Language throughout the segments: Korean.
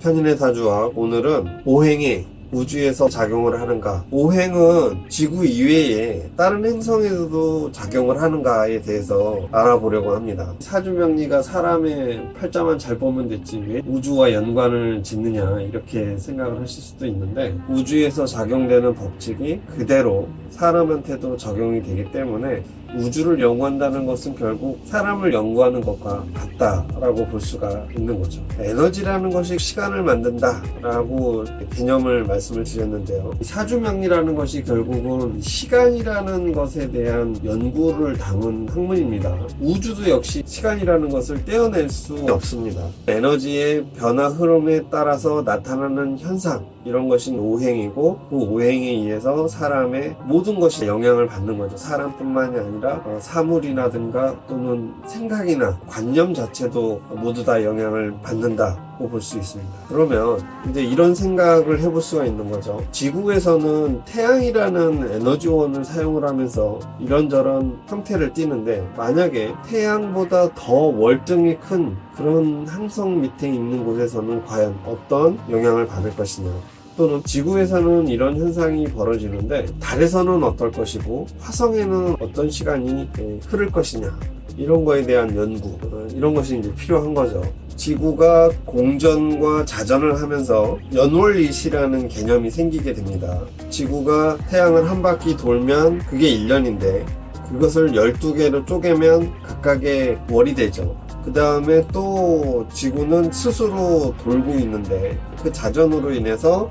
편인의 사주학 오늘은 오행에 우주에서 작용을 하는가? 오행은 지구 이외에 다른 행성에서도 작용을 하는가에 대해서 알아보려고 합니다. 사주명리가 사람의 팔자만 잘 보면 됐지 왜 우주와 연관을 짓느냐 이렇게 생각을 하실 수도 있는데 우주에서 작용되는 법칙이 그대로 사람한테도 적용이 되기 때문에 우주를 연구한다는 것은 결국 사람을 연구하는 것과 같다라고 볼 수가 있는 거죠. 에너지라는 것이 시간을 만든다라고 개념을 말씀을 드렸는데요. 이 사주명리라는 것이 결국은 시간이라는 것에 대한 연구를 담은 학문입니다. 우주도 역시 시간이라는 것을 떼어낼 수 없습니다. 에너지의 변화 흐름에 따라서 나타나는 현상 이런 것이 오행이고 그 오행에 의해서 사람의 모든 것이 영향을 받는 거죠. 사람뿐만이 아니라 어, 사물이라든가 또는 생각이나 관념 자체도 모두 다 영향을 받는다고 볼수 있습니다. 그러면 이제 이런 생각을 해볼 수가 있는 거죠. 지구에서는 태양이라는 에너지원을 사용을 하면서 이런저런 형태를 띠는데 만약에 태양보다 더 월등히 큰 그런 항성 밑에 있는 곳에서는 과연 어떤 영향을 받을 것이냐 또는 지구에서는 이런 현상이 벌어지는데 달에서는 어떨 것이고 화성에는 어떤 시간이 에, 흐를 것이냐 이런 거에 대한 연구 어, 이런 것이 이제 필요한 거죠. 지구가 공전과 자전을 하면서 연월일시라는 개념이 생기게 됩니다. 지구가 태양을 한 바퀴 돌면 그게 1년인데 그것을 12개로 쪼개면 각각의 월이 되죠. 그 다음에 또 지구는 스스로 돌고 있는데 그 자전으로 인해서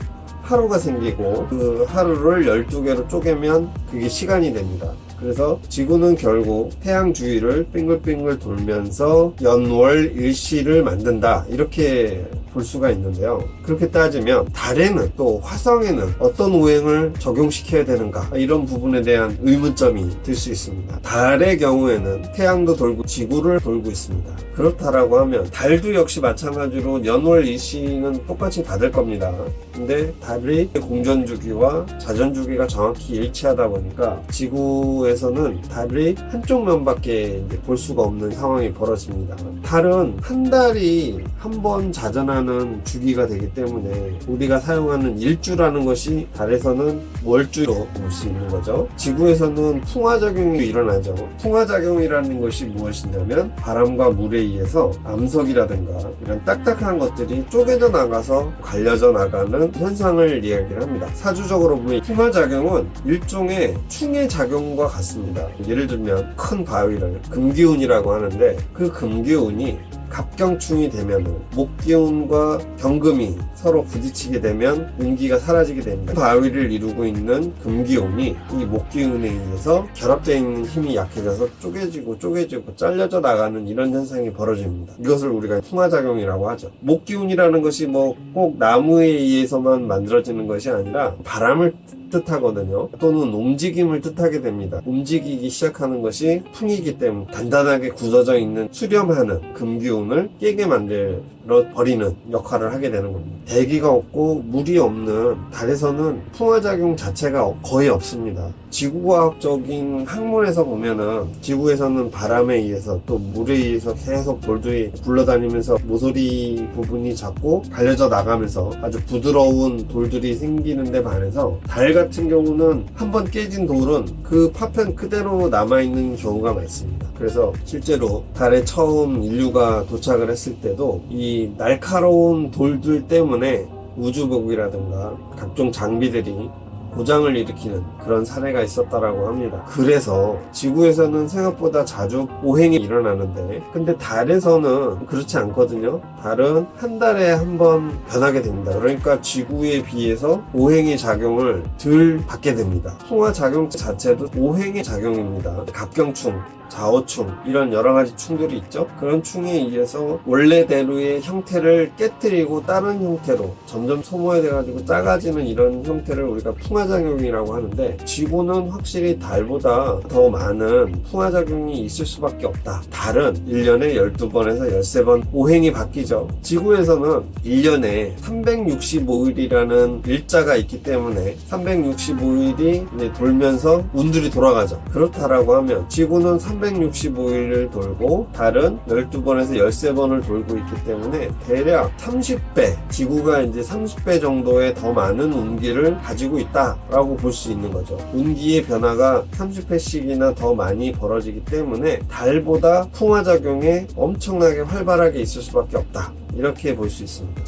하루가 생기고 그 하루를 12개로 쪼개면 그게 시간이 됩니다. 그래서 지구는 결국 태양 주위를 빙글빙글 돌면서 연월 일시를 만든다. 이렇게 볼 수가 있는데요. 그렇게 따지면 달에는 또 화성에는 어떤 오행을 적용시켜야 되는가 이런 부분에 대한 의문점이 들 수 있습니다. 달의 경우에는 태양도 돌고 지구를 돌고 있습니다. 그렇다라고 하면 달도 역시 마찬가지로 연월 일시는 똑같이 받을 겁니다. 근데 달의 공전 주기와 자전 주기가 정확히 일치하다 보니까 지구 에서는 달의 한쪽 면밖에 볼 수가 없는 상황이 벌어집니다. 달은 한 달이 한 번 자전하는 주기가 되기 때문에 우리가 사용하는 일주라는 것이 달에서는 월주로 볼 수 있는 거죠. 지구에서는 풍화작용이 일어나죠. 풍화작용이라는 것이 무엇이냐면 바람과 물에 의해서 암석이라든가 이런 딱딱한 것들이 쪼개져 나가서 갈려져 나가는 현상을 이야기를 합니다. 사주적으로 보면 풍화작용은 일종의 충의 작용과 같습니다. 예를 들면 큰 바위를 금기운이라고 하는데 그 금기운이 갑경충이 되면은 목기운과 경금이 서로 부딪히게 되면 운기가 사라지게 됩니다. 바위를 이루고 있는 금기운이 이 목기운에 의해서 결합되어 있는 힘이 약해져서 쪼개지고 쪼개지고 잘려져 나가는 이런 현상이 벌어집니다. 이것을 우리가 풍화작용이라고 하죠. 목기운이라는 것이 뭐 꼭 나무에 의해서만 만들어지는 것이 아니라 바람을 뜻하거든요. 또는 움직임을 뜻하게 됩니다. 움직이기 시작하는 것이 풍이기 때문에 단단하게 굳어져 있는 수렴하는 금기운을 깨게 만들어 버리는 역할을 하게 되는 겁니다. 대기가 없고 물이 없는 달에서는 풍화작용 자체가 거의 없습니다. 지구과학적인 학문에서 보면은 지구에서는 바람에 의해서 또 물에 의해서 계속 돌들이 굴러다니면서 모서리 부분이 자꾸 갈려져 나가면서 아주 부드러운 돌들이 생기는데 반해서 달 같은 경우는 한 번 깨진 돌은 그 파편 그대로 남아있는 경우가 많습니다. 그래서 실제로 달에 처음 인류가 도착을 했을 때도 이 날카로운 돌들 때문에 우주복이라든가 각종 장비들이 고장을 일으키는 그런 사례가 있었다라고 합니다. 그래서 지구에서는 생각보다 자주 오행이 일어나는데 근데 달에서는 그렇지 않거든요. 달은 한 달에 한 번 변하게 됩니다. 그러니까 지구에 비해서 오행의 작용을 덜 받게 됩니다. 풍화 작용 자체도 오행의 작용입니다. 갑경충 좌우충 이런 여러 가지 충들이 있죠. 그런 충에 의해서 원래대로의 형태를 깨뜨리고 다른 형태로 점점 소모해 돼가지고 작아지는 이런 형태를 우리가 풍화 풍화작용이라고 하는데 지구는 확실히 달보다 더 많은 풍화작용이 있을 수밖에 없다. 달은 1년에 12번에서 13번 오행이 바뀌죠. 지구에서는 1년에 365일이라는 일자가 있기 때문에 365일이 돌면서 운들이 돌아가죠. 그렇다라고 하면 지구는 365일을 돌고 달은 12번에서 13번을 돌고 있기 때문에 대략 30배, 지구가 이제 30배 정도의 더 많은 운기를 가지고 있다 라고 볼 수 있는 거죠. 운기의 변화가 30회씩이나 더 많이 벌어지기 때문에 달보다 풍화작용에 엄청나게 활발하게 있을 수밖에 없다. 이렇게 볼 수 있습니다.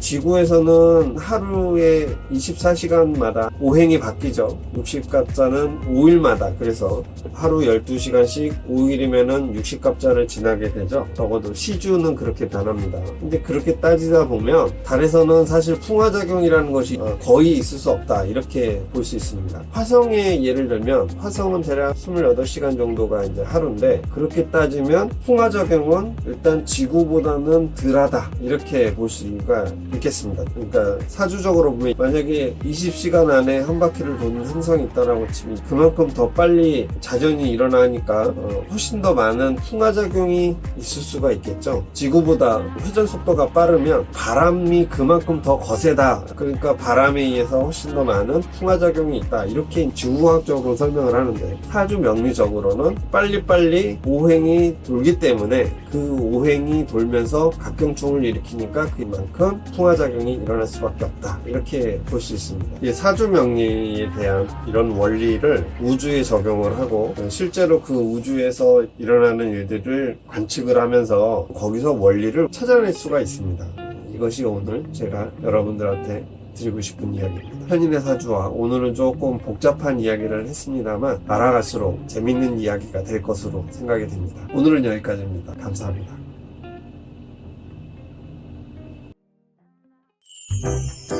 지구에서는 하루에 24시간마다 오행이 바뀌죠. 60갑자는 5일마다. 그래서 하루 12시간씩 5일이면은 60갑자를 지나게 되죠. 적어도 시주는 그렇게 변합니다. 근데 그렇게 따지다 보면 달에서는 사실 풍화작용이라는 것이 어, 거의 있을 수 없다. 이렇게 볼 수 있습니다. 화성의 예를 들면 화성은 대략 28시간 정도가 이제 하루인데 그렇게 따지면 풍화작용은 일단 지구보다는 덜하다. 이렇게 볼 수가 있겠습니다. 그러니까 사주적으로 보면 만약에 20시간 안에 한 바퀴를 도는 행성이 있다라고 치면 그만큼 더 빨리 자전이 일어나니까 어, 훨씬 더 많은 풍화작용이 있을 수가 있겠죠. 지구보다 회전 속도가 빠르면 바람이 그만큼 더 거세다. 그러니까 바람에 의해서 훨씬 더 많은 풍화작용이 있다. 이렇게 지구과학적으로 설명을 하는데 사주 명리적으로는 빨리빨리 오행이 돌기 때문에 그 오행이 돌면서 각경충을 일으키니까 그만큼 풍화작용이 일어날 수밖에 없다. 이렇게 볼 수 있습니다. 이 사주 명리에 대한 이런 원리를 우주에 적용을 하고 실제로 그 우주에서 일어나는 일들을 관측을 하면서 거기서 원리를 찾아낼 수가 있습니다. 이것이 오늘 제가 여러분들한테 드리고 싶은 이야기입니다. 현인의 사주와 오늘은 조금 복잡한 이야기를 했습니다만 알아갈수록 재밌는 이야기가 될 것으로 생각이 됩니다. 오늘은 여기까지입니다. 감사합니다. Música